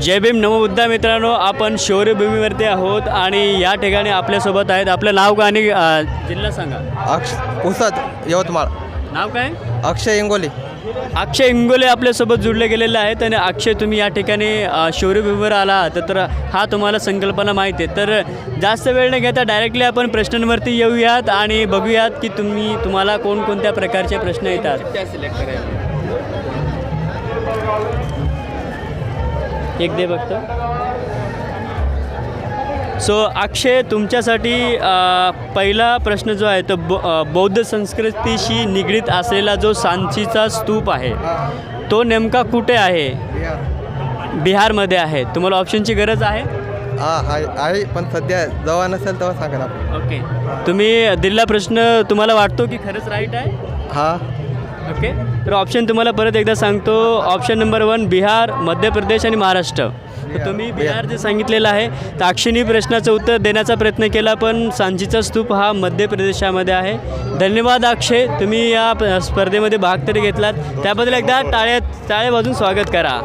जय भीम नवबुद्धा मित्रांनो आपण शौर्यभूमीवरती आहोत आणि या ठिकाणी आपल्यासोबत आहेत. आपलं नाव का आणि अ, जिल्हा सांगा. अक्ष पुसद यवतमाळ. नाव काय? अक्षय इंगोली. अक्षय इंगोले आपल्यासोबत जुळले गेलेले आहेत आणि अक्षय तुम्ही या ठिकाणी अ, शौर्यभूमीवर आला आहात. तर हा तुम्हाला संकल्पना माहिती आहे. तर जास्त वेळ न घेता डायरेक्टली आपण प्रश्नांवरती येऊयात आणि बघूयात की तुम्ही तुम्हाला कोणकोणत्या प्रकारचे प्रश्न येतात. एक दे बघतो सो अक्षय तुमच्यासाठी पहिला प्रश्न जो आहे तो बौद्ध संस्कृतीशी निगडीत असलेला जो सांचीचा स्तूप आहे तो नेमका कुठे आहे? बिहारमध्ये आहे. तुम्हाला ऑप्शनची गरज आहे? हा आहे आहे पण सध्या जेव्हा नसेल तेव्हा सांगा ओके तुम्ही दिलेला प्रश्न तुम्हाला वाटतो की खरंच राईट आहे? हा. ओके? तर ऑप्शन तुम्हाला परत एकदा सांगतो. Option number one Bihar Madhya Pradesh आणि महाराष्ट्र. तर तुम्ही बिहार. जे सांगितलेलं आहे तर अक्षिणी प्रश्नाचं उत्तर देण्याचा प्रयत्न केला पण सांचीचा स्तूप हा मध्य प्रदेशामध्ये आहे. धन्यवाद अक्षय. तुम्ही या स्पर्धेमध्ये भाग तरी घेतलात. त्याबद्दल एकदा टाळ्या टाळ्या वाजून स्वागत करा.